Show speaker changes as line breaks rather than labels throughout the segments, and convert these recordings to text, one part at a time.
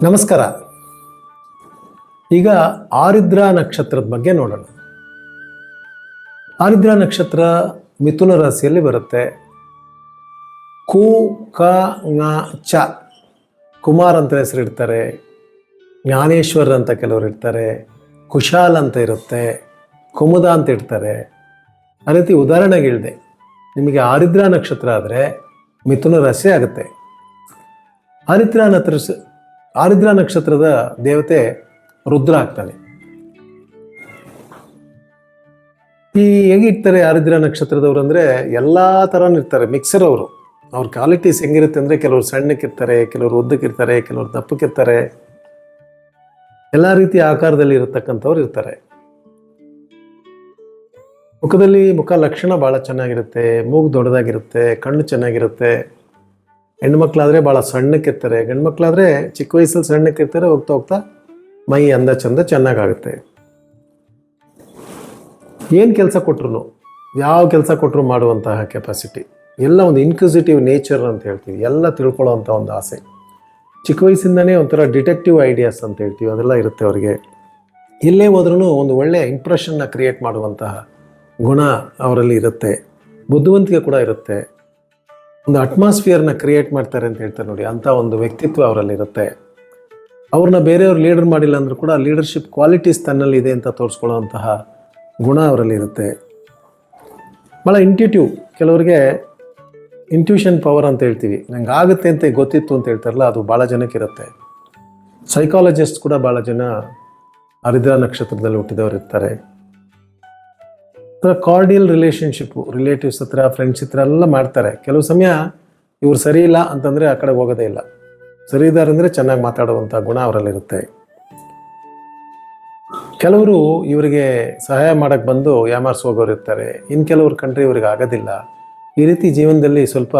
ನಮಸ್ಕಾರ. ಈಗ ಆರಿದ್ರ ನಕ್ಷತ್ರದ ಬಗ್ಗೆ ನೋಡೋಣ. ಆರಿದ್ರ ನಕ್ಷತ್ರ ಮಿಥುನ ರಾಶಿಯಲ್ಲಿ ಬರುತ್ತೆ. ಕು, ಕ ಂಗ ಚ. ಕುಮಾರ್ ಅಂತ ಹೆಸರಿಡ್ತಾರೆ. ಜ್ಞಾನೇಶ್ವರ್ ಅಂತ ಕೆಲವರು ಇರ್ತಾರೆ ಕುಶಾಲ್ ಅಂತ ಇರುತ್ತೆ. ಕುಮುದ ಅಂತ ಇರ್ತಾರೆ ಆ ರೀತಿ ಉದಾಹರಣೆಗೆ ಹೇಳಿದೆ ನಿಮಗೆ ಆರಿದ್ರ ನಕ್ಷತ್ರ ಆದರೆ ಮಿಥುನ ರಾಶಿ ಆಗುತ್ತೆ. ಆರಿದ್ರ ನಕ್ಷತ್ರ ಆರಿದ್ರ ನಕ್ಷತ್ರದ ದೇವತೆ ರುದ್ರ ಆಗ್ತಾನೆ ಈ ಹೇಗಿರ್ತಾರೆ ಆರಿದ್ರ ನಕ್ಷತ್ರದವ್ರು ಅಂದರೆ ಎಲ್ಲ ಥರನೂ ಇರ್ತಾರೆ ಮಿಕ್ಸರ್ ಅವರು. ಅವ್ರ ಕ್ವಾಲಿಟೀಸ್ ಹೆಂಗಿರುತ್ತೆ ಅಂದರೆ ಕೆಲವರು ಸಣ್ಣಕ್ಕಿರ್ತಾರೆ ಕೆಲವರು ಉದ್ದಕ್ಕಿರ್ತಾರೆ ಕೆಲವರು ದಪ್ಪಕ್ಕಿರ್ತಾರೆ ಎಲ್ಲ ರೀತಿಯ ಆಕಾರದಲ್ಲಿ ಇರತಕ್ಕಂಥವ್ರು ಇರ್ತಾರೆ. ಮುಖದಲ್ಲಿ ಮುಖ ಲಕ್ಷಣ ಭಾಳ ಚೆನ್ನಾಗಿರುತ್ತೆ, ಮೂಗು ದೊಡ್ಡದಾಗಿರುತ್ತೆ, ಕಣ್ಣು ಚೆನ್ನಾಗಿರುತ್ತೆ. ಹೆಣ್ಮಕ್ಳಾದರೆ ಭಾಳ ಸಣ್ಣಕ್ಕಿರ್ತಾರೆ. ಗಂಡ್ಮಕ್ಳಾದರೆ ಚಿಕ್ಕ ವಯಸ್ಸಲ್ಲಿ ಸಣ್ಣಕ್ಕಿರ್ತಾರೆ, ಹೋಗ್ತಾ ಹೋಗ್ತಾ ಮೈ ಅಂದ ಚಂದ ಚೆನ್ನಾಗಾಗುತ್ತೆ. ಏನು ಕೆಲಸ ಕೊಟ್ರು ಯಾವ ಕೆಲಸ ಕೊಟ್ಟರು ಮಾಡುವಂತಹ ಕೆಪಾಸಿಟಿ ಎಲ್ಲ ಒಂದು ಇನ್ಕ್ವಿಸಿಟಿವ್ ನೇಚರ್ ಅಂತ ಹೇಳ್ತೀವಿ. ಎಲ್ಲ ತಿಳ್ಕೊಳ್ಳೋವಂಥ ಒಂದು ಆಸೆ. ಚಿಕ್ಕ ವಯಸ್ಸಿಂದನೇ ಒಂಥರ ಡಿಟೆಕ್ಟಿವ್ ಐಡಿಯಾಸ್ ಅಂತ ಹೇಳ್ತೀವಿ. ಅದೆಲ್ಲ ಇರುತ್ತೆ ಅವರಿಗೆ. ಎಲ್ಲೇ ಹೋದ್ರೂ ಒಂದು ಒಳ್ಳೆಯ ಇಂಪ್ರೆಷನ್ನ ಕ್ರಿಯೇಟ್ ಮಾಡುವಂತಹ ಗುಣ ಅವರಲ್ಲಿ ಇರುತ್ತೆ. ಬುದ್ಧಿವಂತಿಕೆ ಕೂಡ ಇರುತ್ತೆ. ಒಂದು ಅಟ್ಮಾಸ್ಫಿಯರ್ನ ಕ್ರಿಯೇಟ್ ಮಾಡ್ತಾರೆ ಅಂತ ಹೇಳ್ತಾರೆ ನೋಡಿ. ಅಂಥ ಒಂದು ವ್ಯಕ್ತಿತ್ವ ಅವರಲ್ಲಿ ಇರುತ್ತೆ ಅವ್ರನ್ನ ಬೇರೆಯವ್ರು ಲೀಡರ್ ಮಾಡಿಲ್ಲ ಅಂದರೂ ಕೂಡ ಲೀಡರ್ಶಿಪ್ ಕ್ವಾಲಿಟೀಸ್ ತನ್ನಲ್ಲಿ ಇದೆ ಅಂತ ತೋರಿಸ್ಕೊಳ್ಳೋವಂತಹ ಗುಣ ಅವರಲ್ಲಿ ಇರುತ್ತೆ ಭಾಳ ಇಂಟ್ಯೂಟಿವ್ ಕೆಲವರಿಗೆ ಇಂಟ್ಯೂಷನ್ ಪವರ್ ಅಂತ ಹೇಳ್ತೀವಿ. ನಂಗೆ ಆಗುತ್ತೆ ಅಂತ ಗೊತ್ತಿತ್ತು ಅಂತ ಹೇಳ್ತಾರಲ್ಲ, ಅದು ಭಾಳ ಜನಕ್ಕೆ ಇರುತ್ತೆ ಸೈಕಾಲಜಿಸ್ಟ್ ಕೂಡ ಭಾಳ ಜನ ಹರಿದ್ರ ನಕ್ಷತ್ರದಲ್ಲಿ ಹುಟ್ಟಿದವರು ಇರ್ತಾರೆ. ಕಾರ್ಡಿಯಲ್ ರಿಲೇಷನ್ಶಿಪ್ಪು ರಿಲೇಟಿವ್ಸ್ ಹತ್ರ ಫ್ರೆಂಡ್ಸ್ ಹತ್ರ ಎಲ್ಲ ಮಾಡ್ತಾರೆ. ಕೆಲವು ಸಮಯ ಇವ್ರು ಸರಿ ಇಲ್ಲ ಅಂತಂದರೆ ಆ ಕಡೆ ಹೋಗೋದೇ ಇಲ್ಲ. ಸರಿ ಇದ್ದಾರೆ ಅಂದರೆ ಚೆನ್ನಾಗಿ ಮಾತಾಡುವಂಥ ಗುಣ ಅವರಲ್ಲಿರುತ್ತೆ. ಕೆಲವರು ಇವರಿಗೆ ಸಹಾಯ ಮಾಡೋಕ್ಕೆ ಬಂದು ಯಾಮಾರ್ಸ್ ಹೋಗೋರು ಇರ್ತಾರೆ. ಇನ್ನು ಕೆಲವ್ರು ಕಂಡ್ರೆ ಇವ್ರಿಗೆ ಆಗೋದಿಲ್ಲ. ಈ ರೀತಿ ಜೀವನದಲ್ಲಿ ಸ್ವಲ್ಪ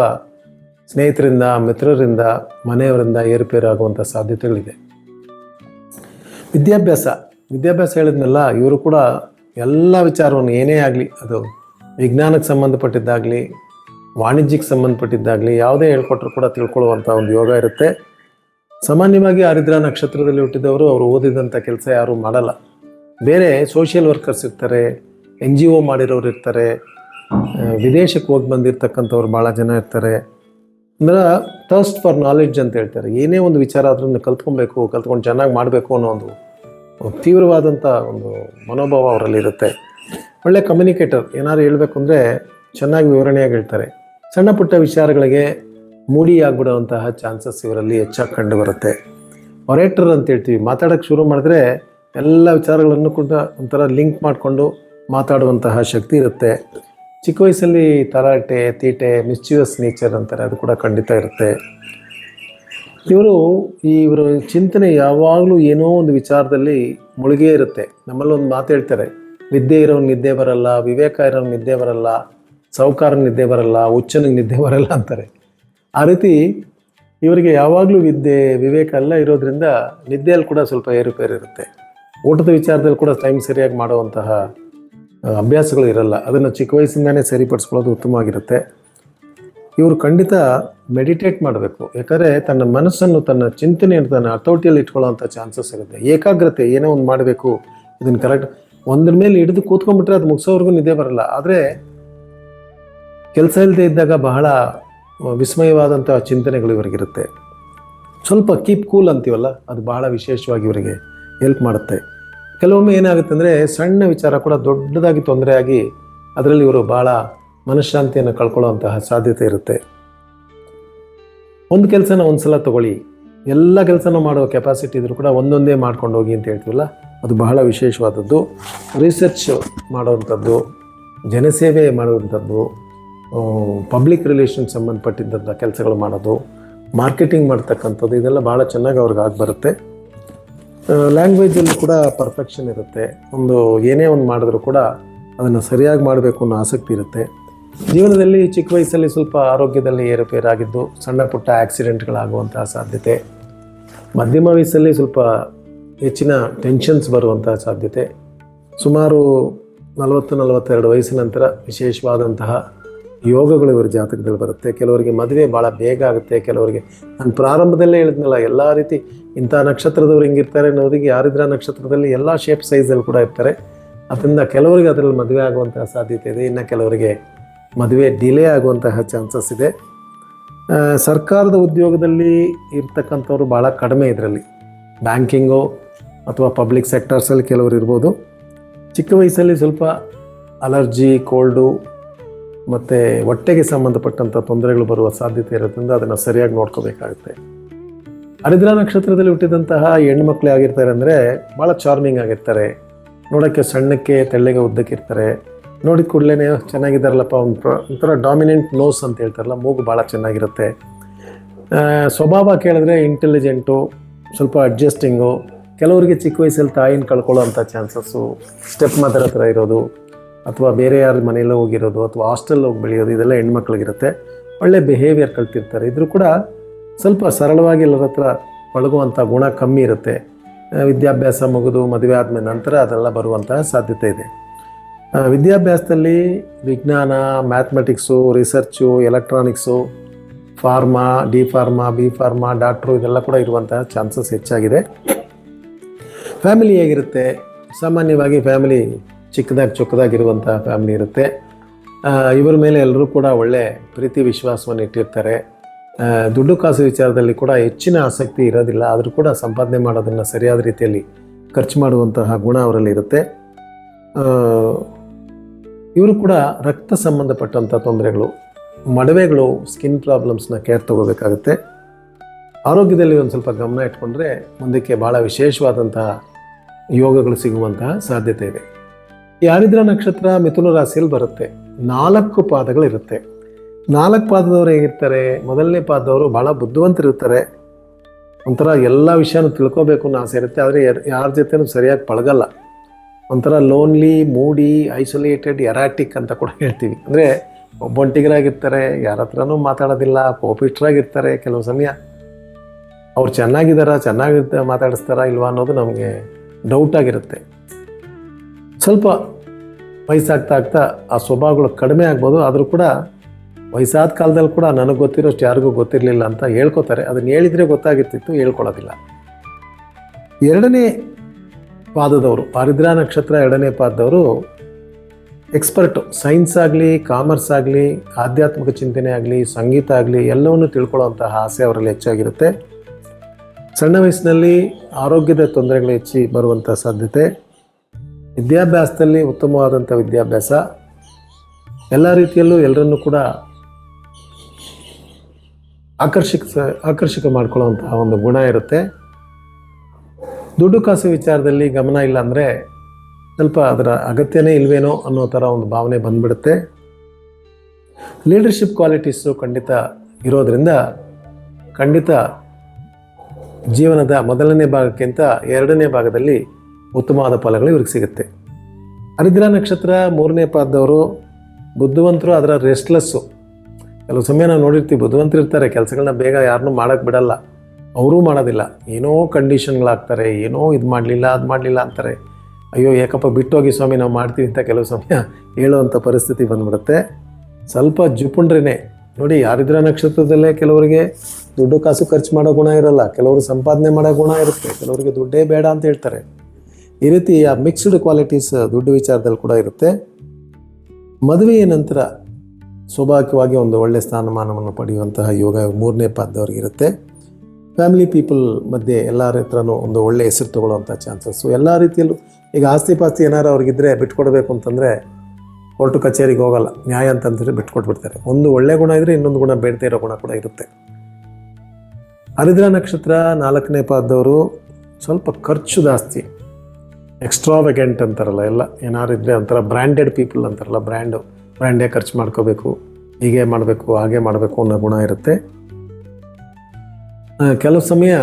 ಸ್ನೇಹಿತರಿಂದ, ಮಿತ್ರರಿಂದ, ಮನೆಯವರಿಂದ ಏರುಪೇರು ಆಗುವಂಥ ಸಾಧ್ಯತೆಗಳಿದೆ. ವಿದ್ಯಾಭ್ಯಾಸ ವಿದ್ಯಾಭ್ಯಾಸ ಹೇಳಿದ್ನೆಲ್ಲ, ಇವರು ಕೂಡ ಎಲ್ಲ ವಿಚಾರವನ್ನು ಏನೇ ಆಗಲಿ, ಅದು ವಿಜ್ಞಾನಕ್ಕೆ ಸಂಬಂಧಪಟ್ಟಿದ್ದಾಗಲಿ, ವಾಣಿಜ್ಯಕ್ಕೆ ಸಂಬಂಧಪಟ್ಟಿದ್ದಾಗಲಿ, ಯಾವುದೇ ಹೇಳ್ಕೊಟ್ರು ಕೂಡ ತಿಳ್ಕೊಳ್ಳುವಂಥ ಒಂದು ಯೋಗ ಇರುತ್ತೆ. ಸಾಮಾನ್ಯವಾಗಿ ಆರಿದ್ರ ನಕ್ಷತ್ರದಲ್ಲಿ ಹುಟ್ಟಿದವರು ಅವರು ಓದಿದಂಥ ಕೆಲಸ ಯಾರೂ ಮಾಡಲ್ಲ. ಬೇರೆ ಸೋಷಿಯಲ್ ವರ್ಕರ್ಸ್ ಇರ್ತಾರೆ ಎನ್ ಜಿ ಒ ಮಾಡಿರೋರು ಇರ್ತಾರೆ ವಿದೇಶಕ್ಕೆ ಹೋಗಿ ಬಂದಿರ್ತಕ್ಕಂಥವ್ರು ಭಾಳ ಜನ ಇರ್ತಾರೆ. ಅಂದ್ರೆ ಥರ್ಸ್ಟ್ ಫಾರ್ ನಾಲೆಡ್ಜ್ ಅಂತ ಹೇಳ್ತಾರೆ. ಏನೇ ಒಂದು ವಿಚಾರ ಅದನ್ನು ಕಲ್ತ್ಕೊಬೇಕು, ಕಲ್ತ್ಕೊಂಡು ಚೆನ್ನಾಗಿ ಮಾಡಬೇಕು ಅನ್ನೋ ಒಂದು ತೀವ್ರವಾದಂಥ ಒಂದು ಮನೋಭಾವ ಅವರಲ್ಲಿ ಇರುತ್ತೆ. ಒಳ್ಳೆ ಕಮ್ಯುನಿಕೇಟರ್ ಏನಾದ್ರು ಹೇಳಬೇಕು ಅಂದರೆ ಚೆನ್ನಾಗಿ ವಿವರಣೆಯಾಗಿ ಹೇಳ್ತಾರೆ. ಸಣ್ಣ ಪುಟ್ಟ ವಿಚಾರಗಳಿಗೆ ಮೂಡಿ ಆಗ್ಬಿಡುವಂತಹ ಚಾನ್ಸಸ್ ಇವರಲ್ಲಿ ಹೆಚ್ಚಾಗಿ ಕಂಡು ಬರುತ್ತೆ. ಒರೇಟರ್ ಅಂತ ಹೇಳ್ತೀವಿ ಮಾತಾಡೋಕ್ಕೆ ಶುರು ಮಾಡಿದ್ರೆ ಎಲ್ಲ ವಿಚಾರಗಳನ್ನು ಕೂಡ ಒಂಥರ ಲಿಂಕ್ ಮಾಡಿಕೊಂಡು ಮಾತಾಡುವಂತಹ ಶಕ್ತಿ ಇರುತ್ತೆ. ಚಿಕ್ಕ ವಯಸ್ಸಲ್ಲಿ ತರಾಟೆ, ತೀಟೆ ಮಿಸ್ಚಿಯಸ್ ನೇಚರ್ ಅಂತಾರೆ, ಅದು ಕೂಡ ಖಂಡಿತ ಇರುತ್ತೆ. ಇವರು ಇವರ ಚಿಂತನೆ ಯಾವಾಗಲೂ ಏನೋ ಒಂದು ವಿಚಾರದಲ್ಲಿ ಮುಳುಗೇ ಇರುತ್ತೆ. ನಮ್ಮಲ್ಲಿ ಒಂದು ಮಾತು ಹೇಳ್ತಾರೆ ವಿದ್ಯೆ ಇರೋನು ನಿದ್ದೆ ಬರಲ್ಲ, ವಿವೇಕ ಇರೋನು ನಿದ್ದೆ ಬರಲ್ಲ ಸಾಹುಕಾರ ನಿದ್ದೆ ಬರಲ್ಲ, ಹುಚ್ಚನಿಗೆ ನಿದ್ದೆ ಬರಲ್ಲ ಅಂತಾರೆ. ಆ ರೀತಿ ಇವರಿಗೆ ಯಾವಾಗಲೂ ವಿದ್ಯೆ, ವಿವೇಕ ಎಲ್ಲ ಇರೋದ್ರಿಂದ ನಿದ್ದೆಯಲ್ಲಿ ಕೂಡ ಸ್ವಲ್ಪ ಏರುಪೇರು ಇರುತ್ತೆ ಊಟದ ವಿಚಾರದಲ್ಲಿ ಕೂಡ ಟೈಮ್ ಸರಿಯಾಗಿ ಮಾಡುವಂತಹ, ಅಭ್ಯಾಸಗಳು ಇರಲ್ಲ. ಅದನ್ನು ಚಿಕ್ಕ ವಯಸ್ಸಿಂದನೇ ಸರಿಪಡಿಸ್ಕೊಳ್ಳೋದು ಉತ್ತಮವಾಗಿರುತ್ತೆ. ಇವರು ಖಂಡಿತ ಮೆಡಿಟೇಟ್ ಮಾಡಬೇಕು. ಯಾಕಂದರೆ ತನ್ನ ಮನಸ್ಸನ್ನು, ತನ್ನ ಚಿಂತನೆಯನ್ನು, ತನ್ನ ಹತೋಟಿಯಲ್ಲಿ ಇಟ್ಕೊಳ್ಳೋವಂಥ ಚಾನ್ಸಸ್ ಇರುತ್ತೆ. ಏಕಾಗ್ರತೆ ಏನೋ ಒಂದು ಮಾಡಬೇಕು. ಇದನ್ನು ಕರೆಕ್ಟ್ ಒಂದ್ರ ಮೇಲೆ ಹಿಡಿದು ಕೂತ್ಕೊಂಡ್ಬಿಟ್ರೆ ಅದು ಮುಗಿಸೋವರೆಗೂ ನಿದ್ದೆ ಬರಲ್ಲ. ಆದರೆ ಕೆಲಸ ಇಲ್ಲದೆ ಇದ್ದಾಗ ಬಹಳ ವಿಸ್ಮಯವಾದಂಥ ಚಿಂತನೆಗಳು ಇವರಿಗಿರುತ್ತೆ ಸ್ವಲ್ಪ ಕೀಪ್ ಕೂಲ್ ಅಂತೀವಲ್ಲ, ಅದು ಬಹಳ ವಿಶೇಷವಾಗಿ ಇವರಿಗೆ ಹೆಲ್ಪ್ ಮಾಡುತ್ತೆ. ಕೆಲವೊಮ್ಮೆ ಏನಾಗುತ್ತೆ ಅಂದರೆ ಸಣ್ಣ ವಿಚಾರ ಕೂಡ ದೊಡ್ಡದಾಗಿ ತೊಂದರೆಯಾಗಿ ಅದರಲ್ಲಿ ಇವರು ಭಾಳ ಮನಃಶಾಂತಿಯನ್ನು ಕಳ್ಕೊಳ್ಳುವಂತಹ ಸಾಧ್ಯತೆ ಇರುತ್ತೆ. ಒಂದು ಕೆಲಸನ ಒಂದು ಸಲ ತಗೊಳ್ಳಿ. ಎಲ್ಲ ಕೆಲಸನ ಮಾಡೋ ಕೆಪಾಸಿಟಿ ಇದ್ರೂ ಕೂಡ ಒಂದೊಂದೇ ಮಾಡ್ಕೊಂಡು ಹೋಗಿ ಅಂತ ಹೇಳ್ತೀವಲ್ಲ, ಅದು ಬಹಳ ವಿಶೇಷವಾದದ್ದು. ರಿಸರ್ಚ್ ಮಾಡುವಂಥದ್ದು, ಜನಸೇವೆ ಮಾಡುವಂಥದ್ದು ಪಬ್ಲಿಕ್ ರಿಲೇಷನ್ ಸಂಬಂಧಪಟ್ಟಿದ್ದಂಥ ಕೆಲಸಗಳು ಮಾಡೋದು ಮಾರ್ಕೆಟಿಂಗ್ ಮಾಡ್ತಕ್ಕಂಥದ್ದು, ಇದೆಲ್ಲ ಭಾಳ ಚೆನ್ನಾಗಿ ಅವ್ರಿಗೆ ಆಗಿ ಬರುತ್ತೆ. ಲ್ಯಾಂಗ್ವೇಜಲ್ಲಿ ಕೂಡ ಪರ್ಫೆಕ್ಷನ್ ಇರುತ್ತೆ. ಒಂದು ಏನೇ ಒಂದು ಮಾಡಿದ್ರೂ ಕೂಡ ಅದನ್ನು ಸರಿಯಾಗಿ ಮಾಡಬೇಕು ಅನ್ನೋ ಆಸಕ್ತಿ ಇರುತ್ತೆ. ಜೀವನದಲ್ಲಿ ಚಿಕ್ಕ ವಯಸ್ಸಲ್ಲಿ ಸ್ವಲ್ಪ ಆರೋಗ್ಯದಲ್ಲಿ ಏರುಪೇರಾಗಿದ್ದು ಸಣ್ಣ ಪುಟ್ಟ ಆಕ್ಸಿಡೆಂಟ್ಗಳಾಗುವಂತಹ ಸಾಧ್ಯತೆ, ಮಧ್ಯಮ ವಯಸ್ಸಲ್ಲಿ ಸ್ವಲ್ಪ ಹೆಚ್ಚಿನ ಟೆನ್ಷನ್ಸ್ ಬರುವಂತಹ ಸಾಧ್ಯತೆ, ಸುಮಾರು ನಲವತ್ತು ನಲವತ್ತೆರಡು ವಯಸ್ಸಿನ ನಂತರ ವಿಶೇಷವಾದಂತಹ ಯೋಗಗಳು ಇವರ ಜಾತಕದಲ್ಲಿ ಬರುತ್ತೆ. ಕೆಲವರಿಗೆ ಮದುವೆ ಭಾಳ ಬೇಗ ಆಗುತ್ತೆ, ಕೆಲವರಿಗೆ ನಾನು ಪ್ರಾರಂಭದಲ್ಲೇ ಹೇಳಿದ್ನಲ್ಲ, ಎಲ್ಲ ರೀತಿ ಇಂಥ ನಕ್ಷತ್ರದವ್ರು ಹಿಂಗಿರ್ತಾರೆ ನವರಿಗೆ ಯಾರಿದ್ರ ನಕ್ಷತ್ರದಲ್ಲಿ ಎಲ್ಲ ಶೇಪ್ ಸೈಜಲ್ಲಿ ಕೂಡ ಇರ್ತಾರೆ. ಅದರಿಂದ ಕೆಲವರಿಗೆ ಅದರಲ್ಲಿ ಮದುವೆ ಆಗುವಂತಹ ಸಾಧ್ಯತೆ ಇದೆ, ಇನ್ನು ಕೆಲವರಿಗೆ ಮದುವೆ ಡಿಲೇ ಆಗುವಂತಹ ಚಾನ್ಸಸ್ ಇದೆ. ಸರ್ಕಾರದ ಉದ್ಯೋಗದಲ್ಲಿ ಇರ್ತಕ್ಕಂಥವ್ರು ಭಾಳ ಕಡಿಮೆ ಇದರಲ್ಲಿ. ಬ್ಯಾಂಕಿಂಗು ಅಥವಾ ಪಬ್ಲಿಕ್ ಸೆಕ್ಟರ್ಸಲ್ಲಿ ಕೆಲವರು ಇರ್ಬೋದು. ಚಿಕ್ಕ ವಯಸ್ಸಲ್ಲಿ ಸ್ವಲ್ಪ ಅಲರ್ಜಿ ಕೋಲ್ಡು ಮತ್ತು ಹೊಟ್ಟೆಗೆ ಸಂಬಂಧಪಟ್ಟಂಥ ತೊಂದರೆಗಳು ಬರುವ ಸಾಧ್ಯತೆ ಇರೋದ್ರಿಂದ ಅದನ್ನು ಸರಿಯಾಗಿ ನೋಡ್ಕೋಬೇಕಾಗುತ್ತೆ. ಹರಿದ್ರ ನಕ್ಷತ್ರದಲ್ಲಿ ಹುಟ್ಟಿದಂತಹ ಹೆಣ್ಮಕ್ಳು ಆಗಿರ್ತಾರೆ ಅಂದರೆ ಭಾಳ ಚಾರ್ಮಿಂಗ್ ಆಗಿರ್ತಾರೆ. ನೋಡೋಕ್ಕೆ ಸಣ್ಣಕ್ಕೆ, ತೆಳ್ಳಗೆ ಉದ್ದಕ್ಕಿರ್ತಾರೆ. ನೋಡಿದ ಕೂಡಲೇ ಚೆನ್ನಾಗಿದ್ದಾರಲ್ಲಪ್ಪ ಒಂದು ಒಂಥರ ಡಾಮಿನೆಂಟ್ ನೋಸ್ ಅಂತ ಹೇಳ್ತಾರಲ್ಲ, ಮೂಗು ಭಾಳ ಚೆನ್ನಾಗಿರುತ್ತೆ. ಸ್ವಭಾವ ಕೇಳಿದ್ರೆ ಇಂಟೆಲಿಜೆಂಟು ಸ್ವಲ್ಪ ಅಡ್ಜಸ್ಟಿಂಗು ಕೆಲವರಿಗೆ ಚಿಕ್ಕ ವಯಸ್ಸಲ್ಲಿ ತಾಯಿನ ಕಳ್ಕೊಳ್ಳೋ ಅಂಥ ಚಾನ್ಸಸ್ಸು ಸ್ಟೆಪ್ ಮದರ್ ಹತ್ರ ಇರೋದು, ಅಥವಾ ಬೇರೆ ಯಾರ ಮನೆಯಲ್ಲೇ ಹೋಗಿರೋದು, ಅಥವಾ ಹಾಸ್ಟೆಲ್ ಹೋಗಿ ಬೆಳೆಯೋದು, ಇದೆಲ್ಲ ಹೆಣ್ಮಕ್ಳಿಗಿರುತ್ತೆ. ಒಳ್ಳೆ ಬಿಹೇವಿಯರ್ ಕಲ್ತಿರ್ತಾರೆ. ಇದ್ರೂ ಕೂಡ ಸ್ವಲ್ಪ ಸರಳವಾಗಿ ಎಲ್ಲರ ಹತ್ರ ಪಳಗುವಂಥ ಗುಣ ಕಮ್ಮಿ ಇರುತ್ತೆ. ವಿದ್ಯಾಭ್ಯಾಸ ಮುಗಿದು ಮದುವೆ ಆದಮೇಲೆ ನಂತರ ಅದೆಲ್ಲ ಬರುವಂತಹ ಸಾಧ್ಯತೆ ಇದೆ. ವಿದ್ಯಾಭ್ಯಾಸದಲ್ಲಿ ವಿಜ್ಞಾನ, mathematics, research, electronics, pharma, D pharma, B pharma, doctor ಇದೆಲ್ಲ ಕೂಡ ಇರುವಂತಹ ಚಾನ್ಸಸ್ ಹೆಚ್ಚಾಗಿದೆ. ಫ್ಯಾಮಿಲಿ ಹೇಗಿರುತ್ತೆ? ಸಾಮಾನ್ಯವಾಗಿ ಫ್ಯಾಮಿಲಿ ಚಿಕ್ಕದಾಗಿ ಚೊಕ್ಕದಾಗಿರುವಂಥ ಫ್ಯಾಮಿಲಿ ಇರುತ್ತೆ. ಇವರ ಮೇಲೆ ಎಲ್ಲರೂ ಕೂಡ ಒಳ್ಳೆ ಪ್ರೀತಿ ವಿಶ್ವಾಸವನ್ನು ಇಟ್ಟಿರ್ತಾರೆ. ದುಡ್ಡು ಕಾಸು ವಿಚಾರದಲ್ಲಿ ಕೂಡ ಹೆಚ್ಚಿನ ಆಸಕ್ತಿ ಇರೋದಿಲ್ಲ. ಆದರೂ ಕೂಡ ಸಂಪಾದನೆ ಮಾಡೋದನ್ನು ಸರಿಯಾದ ರೀತಿಯಲ್ಲಿ ಖರ್ಚು ಮಾಡುವಂತಹ ಗುಣ ಅವರಲ್ಲಿ ಇರುತ್ತೆ. ಇವರು ಕೂಡ ರಕ್ತ ಸಂಬಂಧಪಟ್ಟಂಥ ತೊಂದರೆಗಳು, ಮಡವೆಗಳು ಸ್ಕಿನ್ ಪ್ರಾಬ್ಲಮ್ಸ್ನ ಕೇರ್ ತಗೋಬೇಕಾಗುತ್ತೆ. ಆರೋಗ್ಯದಲ್ಲಿ ಒಂದು ಸ್ವಲ್ಪ ಗಮನ ಇಟ್ಕೊಂಡ್ರೆ ಮುಂದಕ್ಕೆ ಭಾಳ ವಿಶೇಷವಾದಂತಹ ಯೋಗಗಳು ಸಿಗುವಂತಹ ಸಾಧ್ಯತೆ ಇದೆ. ಈ ನಕ್ಷತ್ರ ಮಿಥುನ ರಾಶಿಯಲ್ಲಿ ಬರುತ್ತೆ. ನಾಲ್ಕು ಪಾದಗಳಿರುತ್ತೆ. ನಾಲ್ಕು ಪಾದದವರು ಹೇಗಿರ್ತಾರೆ? ಮೊದಲನೇ ಪಾದದವರು ಭಾಳ ಬುದ್ಧಿವಂತರಿರ್ತಾರೆ. ಒಂಥರ ಎಲ್ಲ ವಿಷಯನೂ ತಿಳ್ಕೊಬೇಕು ಅನ್ನೋ ಆಸೆ ಇರುತ್ತೆ. ಆದರೆ ಯಾರ ಜೊತೆನೂ ಸರಿಯಾಗಿ ಪಳಗಲ್ಲ. ಒಂಥರ ಲೋನ್ಲಿ ಮೂಡಿ ಐಸೋಲೇಟೆಡ್ ಎರಾಟಿಕ್ ಅಂತ ಕೂಡ ಹೇಳ್ತೀವಿ. ಅಂದರೆ ಒಬ್ಬೊಂಟಿಗರಾಗಿರ್ತಾರೆ, ಯಾರ ಹತ್ರನೂ ಮಾತಾಡೋದಿಲ್ಲ, ಕೋಪಿಷ್ಠರಾಗಿರ್ತಾರೆ ಕೆಲವು ಸಮಯ. ಅವ್ರು ಚೆನ್ನಾಗಿದ್ದಾರಾ ಚೆನ್ನಾಗಿ ಮಾತಾಡಿಸ್ತಾರ ಇಲ್ವಾ ಅನ್ನೋದು ನಮಗೆ ಡೌಟ್ ಆಗಿರುತ್ತೆ. ಸ್ವಲ್ಪ ವಯಸ್ಸಾಗ್ತಾ ಆಗ್ತಾ ಆ ಸ್ವಭಾವಗಳು ಕಡಿಮೆ ಆಗ್ಬೋದು, ಆದರೂ ಕೂಡ ವಯಸ್ಸಾದ ಕಾಲದಲ್ಲಿ ಕೂಡ ನನಗೆ ಗೊತ್ತಿರೋಷ್ಟು ಯಾರಿಗೂ ಗೊತ್ತಿರಲಿಲ್ಲ ಅಂತ ಹೇಳ್ಕೊತಾರೆ. ಅದನ್ನು ಹೇಳಿದರೆ ಗೊತ್ತಾಗಿರ್ತಿತ್ತು, ಹೇಳ್ಕೊಳ್ಳೋದಿಲ್ಲ. ಎರಡನೇ ಪಾದದವರು. ಪಾರಿದ್ರಾ ನಕ್ಷತ್ರ ಎರಡನೇ ಪಾದದವರು ಎಕ್ಸ್ಪರ್ಟು. ಸೈನ್ಸ್ ಆಗಲಿ, ಕಾಮರ್ಸ್ ಆಗಲಿ, ಆಧ್ಯಾತ್ಮಿಕ ಚಿಂತನೆ ಆಗಲಿ, ಸಂಗೀತ ಆಗಲಿ, ಎಲ್ಲವನ್ನು ತಿಳ್ಕೊಳ್ಳೋವಂತಹ ಆಸೆ ಅವರಲ್ಲಿ ಹೆಚ್ಚಾಗಿರುತ್ತೆ. ಸಣ್ಣ ವಯಸ್ಸಿನಲ್ಲಿ ಆರೋಗ್ಯದ ತೊಂದರೆಗಳು ಹೆಚ್ಚಿ ಬರುವಂಥ ಸಾಧ್ಯತೆ. ವಿದ್ಯಾಭ್ಯಾಸದಲ್ಲಿ ಉತ್ತಮವಾದಂಥ ವಿದ್ಯಾಭ್ಯಾಸ. ಎಲ್ಲ ರೀತಿಯಲ್ಲೂ ಎಲ್ಲರನ್ನೂ ಕೂಡ ಆಕರ್ಷಿಕ ಆಕರ್ಷಕ ಮಾಡ್ಕೊಳ್ಳುವಂತಹ ಒಂದು ಗುಣ ಇರುತ್ತೆ. ದುಡ್ಡು ಕಾಸು ವಿಚಾರದಲ್ಲಿ ಗಮನ ಇಲ್ಲ ಅಂದರೆ ಸ್ವಲ್ಪ ಅದರ ಅಗತ್ಯನೇ ಇಲ್ವೇನೋ ಅನ್ನೋ ಥರ ಒಂದು ಭಾವನೆ ಬಂದ್ಬಿಡುತ್ತೆ. ಲೀಡರ್ಶಿಪ್ ಕ್ವಾಲಿಟೀಸು ಖಂಡಿತ ಇರೋದರಿಂದ ಖಂಡಿತ ಜೀವನದ ಮೊದಲನೇ ಭಾಗಕ್ಕಿಂತ ಎರಡನೇ ಭಾಗದಲ್ಲಿ ಉತ್ತಮವಾದ ಫಲಗಳು ಇವ್ರಿಗೆ ಸಿಗುತ್ತೆ. ಹರಿದ್ರ ನಕ್ಷತ್ರ ಮೂರನೇ ಪಾದದವರು ಬುದ್ಧಿವಂತರು ಅದರ ರೆಸ್ಟ್ಲೆಸ್ಸು ಕೆಲವು ಸಮಯ ನಾವು ನೋಡಿರ್ತೀವಿ, ಬುದ್ಧಿವಂತರು ಇರ್ತಾರೆ ಕೆಲಸಗಳನ್ನ ಬೇಗ ಯಾರನ್ನೂ ಮಾಡೋಕ್ಕೆ ಬಿಡಲ್ಲ. ಅವರೂ ಮಾಡೋದಿಲ್ಲ. ಏನೋ ಕಂಡೀಷನ್ಗಳಾಗ್ತಾರೆ ಏನೋ ಇದು ಮಾಡಲಿಲ್ಲ, ಅದು ಮಾಡಲಿಲ್ಲ ಅಂತಾರೆ. ಅಯ್ಯೋ ಯಾಕಪ್ಪ ಬಿಟ್ಟೋಗಿ ಸ್ವಾಮಿ, ನಾವು ಮಾಡ್ತೀವಿ ಅಂತ ಕೆಲವು ಸಮಯ ಹೇಳುವಂಥ ಪರಿಸ್ಥಿತಿ ಬಂದ್ಬಿಡುತ್ತೆ. ಸ್ವಲ್ಪ ಜುಪುಂಡ್ರೇ ನೋಡಿ, ಯಾರಿದ್ರ ನಕ್ಷತ್ರದಲ್ಲೇ ಕೆಲವರಿಗೆ ದುಡ್ಡು ಕಾಸು ಖರ್ಚು ಮಾಡೋ ಗುಣ ಇರಲ್ಲ. ಕೆಲವರು ಸಂಪಾದನೆ ಮಾಡೋ ಗುಣ ಇರುತ್ತೆ. ಕೆಲವರಿಗೆ ದುಡ್ಡೇ ಬೇಡ ಅಂತ ಹೇಳ್ತಾರೆ. ಈ ರೀತಿ ಆ ಮಿಕ್ಸ್ಡ್ ಕ್ವಾಲಿಟೀಸ್ ದುಡ್ಡು ವಿಚಾರದಲ್ಲಿ ಕೂಡ ಇರುತ್ತೆ. ಮದುವೆಯ ನಂತರ ಸ್ವಾಭಾವಿಕವಾಗಿ ಒಂದು ಒಳ್ಳೆಯ ಸ್ಥಾನಮಾನವನ್ನು ಪಡೆಯುವಂತಹ ಯೋಗ ಮೂರನೇ ಪಾದದವ್ರಿಗಿರುತ್ತೆ. ಫ್ಯಾಮಿಲಿ ಪೀಪಲ್ ಮಧ್ಯೆ ಎಲ್ಲರ ಹತ್ರನೂ ಒಂದು ಒಳ್ಳೆಯ ಹೆಸರು ತಗೊಳ್ಳೋಂಥ ಚಾನ್ಸಸ್ಸು ಎಲ್ಲ ರೀತಿಯಲ್ಲೂ ಈಗ ಆಸ್ತಿ ಪಾಸ್ತಿ ಏನಾರು ಅವ್ರಿಗಿದ್ರೆ ಬಿಟ್ಕೊಡ್ಬೇಕು ಅಂತಂದರೆ ಕೋರ್ಟು ಕಚೇರಿಗೆ ಹೋಗಲ್ಲ. ನ್ಯಾಯ ಅಂತಂದರೆ ಬಿಟ್ಕೊಟ್ಬಿಡ್ತಾರೆ. ಒಂದು ಒಳ್ಳೆ ಗುಣ ಇದ್ದರೆ ಇನ್ನೊಂದು ಗುಣ ಬೇಡದೇ ಇರೋ ಗುಣ ಕೂಡ ಇರುತ್ತೆ. ಹರಿದ್ರ ನಕ್ಷತ್ರ ನಾಲ್ಕನೇ ಪಾದದವರು ಸ್ವಲ್ಪ ಖರ್ಚು ಜಾಸ್ತಿ. ಎಕ್ಸ್ಟ್ರಾ ವೆಗೆಂಟ್ ಅಂತಾರಲ್ಲ ಎಲ್ಲ. ಏನಾರು ಇದ್ದರೆ ಒಂಥರ ಬ್ರ್ಯಾಂಡೆಡ್ ಪೀಪಲ್ ಅಂತಾರಲ್ಲ ಬ್ರ್ಯಾಂಡು ಬ್ರ್ಯಾಂಡೇ ಖರ್ಚು ಮಾಡ್ಕೋಬೇಕು, ಹೀಗೆ ಮಾಡಬೇಕು, ಹಾಗೆ ಮಾಡಬೇಕು ಅನ್ನೋ ಗುಣ ಇರುತ್ತೆ. ಕೆಲವು ಸಮಯ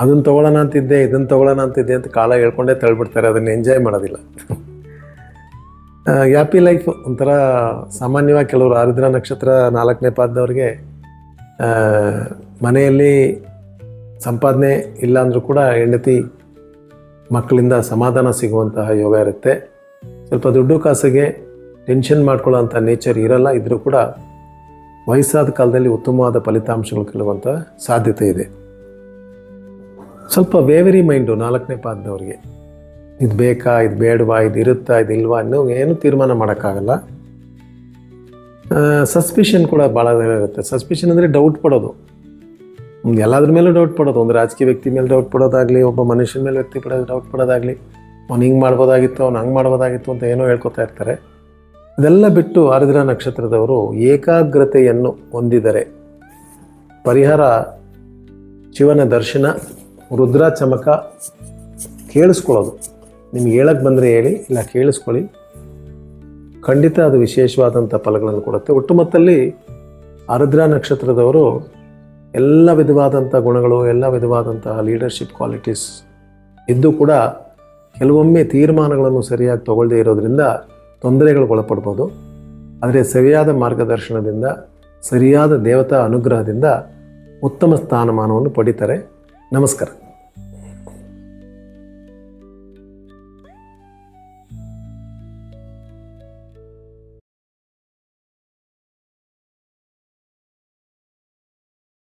ಅದನ್ನು ತಗೊಳ್ಳೋಣ ಅಂತಿದ್ದೆ ಇದನ್ನು ತಗೊಳ್ಳೋಣ ಅಂತಿದ್ದೆ ಅಂತ ಕಾಲ ಹೇಳ್ಕೊಂಡೇ ತಳ್ಬಿಡ್ತಾರೆ, ಅದನ್ನು ಎಂಜಾಯ್ ಮಾಡೋದಿಲ್ಲ. ಹ್ಯಾಪಿ ಲೈಫ್ ಒಂಥರ ಸಾಮಾನ್ಯವಾಗಿ ಕೆಲವರು ಆರಿದ್ರ ನಕ್ಷತ್ರ ನಾಲ್ಕನೇ ಪಾದದವ್ರಿಗೆ ಮನೆಯಲ್ಲಿ ಸಂಪಾದನೆ ಇಲ್ಲ ಅಂದರೂ ಕೂಡ ಹೆಂಡತಿ ಮಕ್ಕಳಿಂದ ಸಮಾಧಾನ ಸಿಗುವಂತಹ ಯೋಗ ಇರುತ್ತೆ. ಸ್ವಲ್ಪ ದುಡ್ಡು ಕಾಸಿಗೆ ಟೆನ್ಷನ್ ಮಾಡ್ಕೊಳ್ಳೋಂಥ ನೇಚರ್ ಇರಲ್ಲ ಇದ್ದರೂ ಕೂಡ ವಯಸ್ಸಾದ ಕಾಲದಲ್ಲಿ ಉತ್ತಮವಾದ ಫಲಿತಾಂಶಗಳು ಕೇಳುವಂಥ ಸಾಧ್ಯತೆ ಇದೆ. ಸ್ವಲ್ಪ ವೇವರಿ ಮೈಂಡು ನಾಲ್ಕನೇ ಪಾದದವ್ರಿಗೆ, ಇದು ಬೇಕಾ, ಇದು ಬೇಡವಾ, ಇದು ಇರುತ್ತಾ, ಇದು ಇಲ್ವಾ ಅನ್ನೋ ಏನು ತೀರ್ಮಾನ ಮಾಡೋಕ್ಕಾಗಲ್ಲ. ಸಸ್ಪಿಷನ್ ಕೂಡ ಭಾಳ ಇರುತ್ತೆ. ಸಸ್ಪಿಷನ್ ಅಂದರೆ ಡೌಟ್ ಪಡೋದು. ಎಲ್ಲದ್ರ ಮೇಲೂ ಡೌಟ್ ಪಡೋದು. ಒಂದು ರಾಜಕೀಯ ವ್ಯಕ್ತಿ ಮೇಲೆ ಡೌಟ್ ಪಡೋದಾಗಲಿ, ಒಬ್ಬ ಮನುಷ್ಯನ ಮೇಲೆ ವ್ಯಕ್ತಿ ಪಡೋದು ಡೌಟ್ ಪಡೋದಾಗಲಿ, ಅವ್ನು ಹಿಂಗೆ ಮಾಡ್ಬೋದಾಗಿತ್ತು, ಅವ್ನು ಹಂಗೆ ಮಾಡ್ಬೋದಾಗಿತ್ತು ಅಂತ ಏನೋ ಹೇಳ್ಕೊತಾ ಇರ್ತಾರೆ. ಇದೆಲ್ಲ ಬಿಟ್ಟು ಆರ್ದ್ರ ನಕ್ಷತ್ರದವರು ಏಕಾಗ್ರತೆಯನ್ನು ಹೊಂದಿದರೆ. ಪರಿಹಾರ, ಶಿವನ ದರ್ಶನ ರುದ್ರ ಚಮಕ ಕೇಳಿಸ್ಕೊಳ್ಳೋದು. ನಿಮ್ಗೆ ಹೇಳಕ್ಕೆ ಬಂದರೆ ಹೇಳಿ, ಇಲ್ಲ ಕೇಳಿಸ್ಕೊಳ್ಳಿ. ಖಂಡಿತ ಅದು ವಿಶೇಷವಾದಂಥ ಫಲಗಳನ್ನು ಕೊಡುತ್ತೆ. ಒಟ್ಟುಮೊತ್ತಲ್ಲಿ ಆರ್ದ್ರ ನಕ್ಷತ್ರದವರು ಎಲ್ಲ ವಿಧವಾದಂಥ ಗುಣಗಳು, ಎಲ್ಲ ವಿಧವಾದಂತಹ ಲೀಡರ್ಶಿಪ್ ಕ್ವಾಲಿಟೀಸ್ ಇದ್ದು ಕೂಡ ಕೆಲವೊಮ್ಮೆ ತೀರ್ಮಾನಗಳನ್ನು ಸರಿಯಾಗಿ ತಗೊಳ್ಳದೇ ಇರೋದ್ರಿಂದ ತೊಂದರೆಗಳು ಒಳಪಡ್ಬೋದು. ಆದರೆ ಸರಿಯಾದ ಮಾರ್ಗದರ್ಶನದಿಂದ ಸರಿಯಾದ ದೇವತಾ ಅನುಗ್ರಹದಿಂದ ಉತ್ತಮ ಸ್ಥಾನಮಾನವನ್ನು ಪಡಿತಾರೆ. ನಮಸ್ಕಾರ.